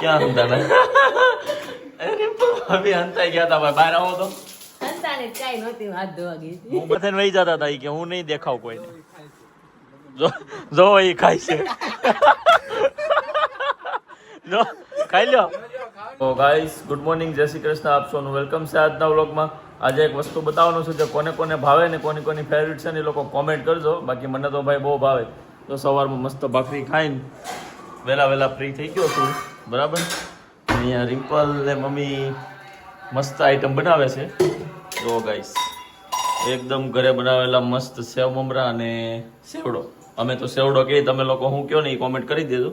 ક્યાં હંતાણા અરે ભાભી હંતાઈ ગયા હતા ભાઈ બહાર આવો તો સંતાને ચાય નહોતી હાથ ધોવા ગઈ હતી. હું બધાને વહી જતા હતા કે હું નહીં દેખાવ કોઈને જો જો એ ખાય છે જો ખાઈ લ્યો તો ગાઈસ ગુડ મોર્નિંગ જય શ્રી કૃષ્ણ આપ સૌનું વેલકમ છે આજના વ્લોગમાં આજે એક વસ્તુ બતાવવાનું છે જે કોને કોને ભાવે ને કોની કોની ફેવરિટ છે ને એ લોકો કોમેન્ટ કરજો બાકી મને તો ભાઈ બહુ ભાવે તો સવારમાં મસ્ત ભાખરી ખાઈને વહેલા વહેલા ફ્રી થઈ ગયો છું બરાબર? અહીંયા રિમ્પલ ને મમ્મી મસ્ત આઈટમ બનાવે છે. જો ગાઈસ એકદમ ઘરે બનાવેલા મસ્ત સેવ મમરા અને સેવડો. અમે તો સેવડો કહીએ તમે લોકો હું કયો ને એ કોમેન્ટ કરી દેજો.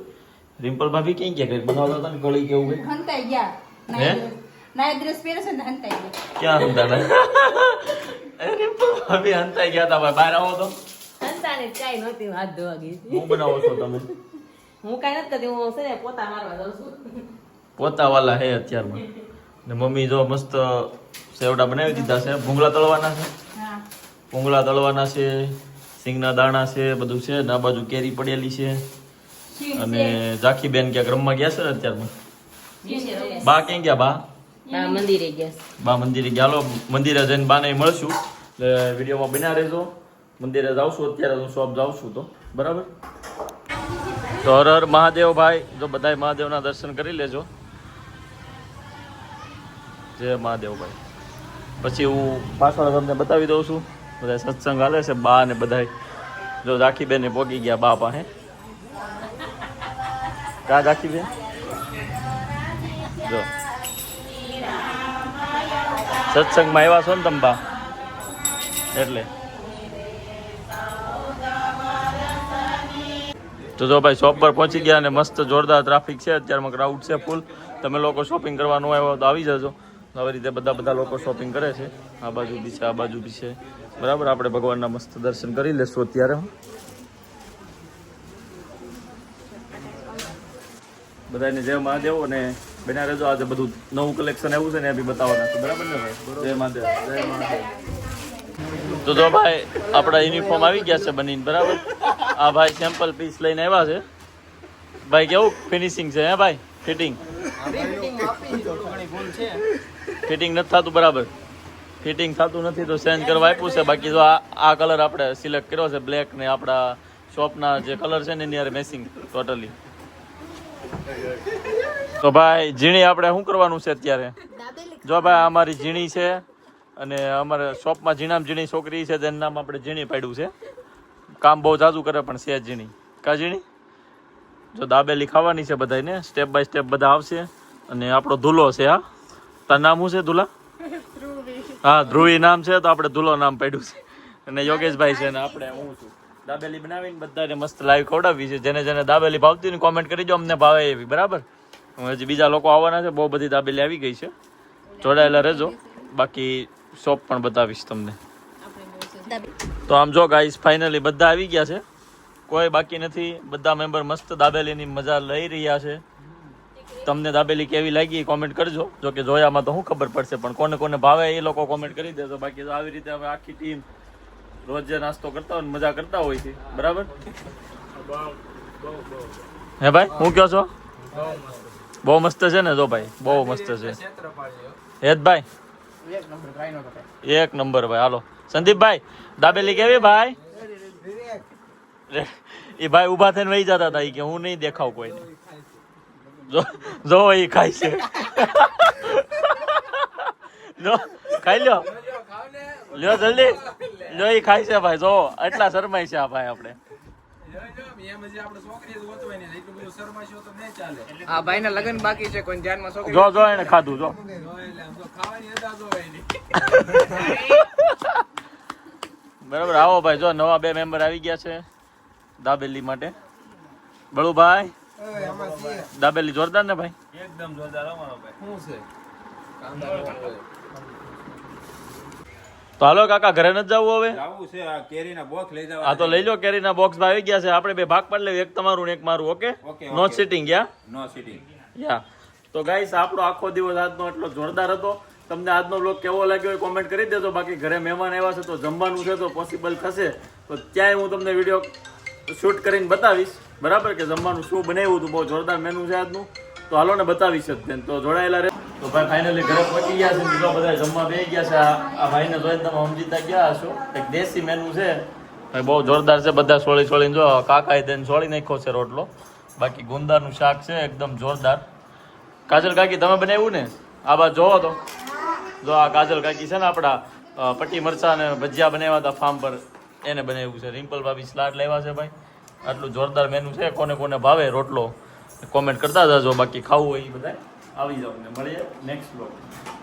રિમ્પલ ભાભી ક્યાં ગયા કંઈક બનાવતા હતા ને ગળી કેવું કંઈક હંતાઈ ગયા. હે? નાય ડ્રેસ પહેરે છે ને હંતાઈ ગયા. ક્યાં હતા અરે રિમ્પલ ભાભી હંતાઈ ગયા હતા. ભાઈ બહાર આવો તો. હંતાને ચાય નહોતી હાથ ધોવા ગઈ હું બનાવો છો તમે? હું કાંઈ નથી કરતી હું છે ને પોતા મારવા જાઉં છું. પોતા વાલા હે અત્યારમાં. ને મમ્મી જો મસ્ત સેવડા બનાવી દીધા છે. ભૂંગળા તળવાના છે? ભૂંગળા તળવાના છે સિંગના દાણા છે બધું છે ને આ બાજુ કેરી પડેલી છે. અને ઝાખી બેન ક્યાંક રમવા ગયા છે ને અત્યારમાં? બા ક્યાં ગયા બા? હા મંદિરે ગયા બા મંદિરે ગયા. હાલો મંદિરે જઈને બાને મળશું. એટલે વિડીયોમાં બના રહેજો. મંદિરે જાઉં છું અત્યારે હું શોપ જાઉં છું તો. બરાબર? તો હર હર મહાદેવ ભાઈ જો બધાય મહાદેવના દર્શન કરી લેજો. જય મહાદેવ ભાઈ પછી હું પાછળ તમને બતાવી દઉં છું. બધા સત્સંગ હાલે છે, બા ને બધાય. જો રાખી બેને પોગી ગયા બા પાસે. કા રાખી બેન જો. સત્સંગમાં આવ્યા છો ને તમે બા? એટલે. તો જો ભાઈ શોપ પર પહોંચી ગયા અને મસ્ત જોરદાર ટ્રાફિક છે, અત્યારમાં ક્રાઉડ છે ફૂલ તમે લોકો શોપિંગ કરવાનું આવ્યો તો આવી જજો. આવી રીતે બધા બધા લોકો શોપિંગ કરે છે. આ બાજુ બી છે, આ બાજુ બી છે. બરાબર? આપણે ભગવાનના મસ્ત દર્શન કરી લેશું અત્યારે બધાને જય મહાદેવ અને બેના રહેજો. આજે બધું નવું કલેક્શન આવ્યું છે ને એ બી બતાવવાના છે. બરાબર ને? જય મહાદેવ. જય મહાદેવ. તો જો ભાઈ આપણા યુનિફોર્મ આવી ગયા છે બનીને બરાબર? આ ભાઈ સેમ્પલ પીસ લઈને આવ્યા છે. ભાઈ કેવું? ફિનિશિંગ છે હે ભાઈ? ફિટિંગ ફિટિંગ નથી થતું બરાબર. ફિટિંગ થતું નથી તો ચેન્જ કરવા આપ્યું છે. બાકી જો આ આ કલર આપણે સિલેક્ટ કર્યો છે બ્લેક ને આપણા શોપના જે કલર છે ને એની હારે મેસિંગ ટોટલી તો ભાઈ ઝીણી આપણે શું કરવાનું છે અત્યારે? જો ભાઈ અમારી ઝીણી છે. અને અમારે શોપમાં ઝીણામ ઝીણી છોકરી છે જેનું નામ આપણે ઝીણી પાડ્યું છે. કામ બહુ જાજુ કરે પણ છે ઝીણી. કા ઝીણી? જો દાબેલી ખાવાની છે બધાને સ્ટેપ બાય સ્ટેપ બધા આવશે. અને આપણો ધૂલો છે હા? તાર નામ શું છે ધૂલા? હા ધ્રુવી નામ છે તો આપણે ધૂલો નામ પાડ્યું છે. અને યોગેશભાઈ છે ને આપણે હું છું. દાબેલી બનાવીને બધાને મસ્ત લાઈવ ખવડાવી છે જેને જેને દાબેલી ભાવતી ને કોમેન્ટ કરી દો અમને ભાવે એવી બરાબર? હજી બીજા લોકો આવવાના છે બહુ બધી દાબેલી આવી ગઈ છે. જોડાયેલા રહેજો. બાકી શોપ પણ બતાવીશ તમને. તો આમ જો ગાઈસ ફાઇનલી બધા આવી ગયા છે. કોઈ બાકી નથી. બધા મેમ્બર મસ્ત દાબેલીની મજા લઈ રહ્યા છે. તમને દાબેલી કેવી લાગી કોમેન્ટ કરજો. જો કે જોયામાં તો શું ખબર પડશે, પણ કોને કોને ભાવે એ લોકો કોમેન્ટ કરી દેજો. બાકી આવી રીતે હવે આખી ટીમ રોજ નાસ્તો કરતા હોય મજા કરતા હોય છે. બરાબર? હે ભાઈ, હું કયો છો? બહુ મસ્ત છે ને, જો ભાઈ, બહુ મસ્ત છે. હેતભાઈ એક નંબર ભાઈ, હાલો. સંદીપભાઈ, દાબેલી કેવી ભાઈ? એ ભાઈ ઊભા થઈને વહી જતા હતા કે હું નહીં દેખાવ કોઈને. જો એ ખાય છે. જો, ખાઈ લ્યો. લ્યો જલ્દી. લ્યો એ ખાય છે ભાઈ, જો, એટલા શરમાય છે આ ભાઈ આપણે. આ ભાઈ ના લગન બાકી છે કોઈ ધ્યાનમાં છોકરી જો જો એને ખાધું જો. બરાબર આવો ભાઈ જો નવા બે મેમ્બર આવી ગયા છે દાબેલી માટે. બળુભાઈ દાબેલી જોરદાર ને ભાઈ? તો હાલો કાકા ઘરે નથી જવું હવે? આવું છે આ કેરીના બોક્સ લઈ આ તો લઈ લો કેરીના બોક્સ આવી ગયા છે. આપણે બે ભાગ પાડી લેવી એક તમારું ને એક મારું ઓકે નો. સિટિંગ યા નો સિટિંગ યા તો ગાઈસ આપણો આખો દિવસ આજનો એટલો જોરદાર હતો. તમને આજનો બ્લોગ કેવો લાગ્યો એ કોમેન્ટ કરી દેજો. બાકી ઘરે મહેમાન આવ્યા છે તો જમવાનું છે તો પોસિબલ થશે. તો ત્યાંય હું તમને વીડિયો શૂટ કરીને બતાવીશ. બરાબર કે જમવાનું શું બનાવ્યું હતું? બહુ જોરદાર મેનુ છે આજનું. તો હાલો ને બતાવીશ જ તો જોડાયેલા રહે. તો ભાઈ ફાઇનલી ઘરે પહોંચી ગયા છે. બીજા બધા જમવા બેસી ગયા છે. આ ભાઈને જોઈને તમે સમજીતા ગયા હશો? એક દેશી મેનુ છે. ભાઈ બહુ જોરદાર છે. બધા સોળી સોળીને જો કાકાએ તેને સોળી નાખ્યો છે રોટલો. બાકી ગુંદાનું શાક છે. એકદમ જોરદાર. કાજલ કાકી, તમે બનાવ્યું ને? આ બાદ જોવો તો. જો આ કાજલ કાકી છે ને આપણા પટ્ટી મરચા અને ભજીયા બનાવ્યા હતા ફાર્મ પર. એને બનાવ્યું છે. રિમ્પલ ભાભી સ્લાડ લેવા છે ભાઈ. આટલું જોરદાર મેનુ છે. કોને કોને ભાવે રોટલો કોમેન્ટ કરતા જજો. બાકી ખાવું હોય એ બધા આવી જાવ ને મળીએ નેક્સ્ટ બ્લોગ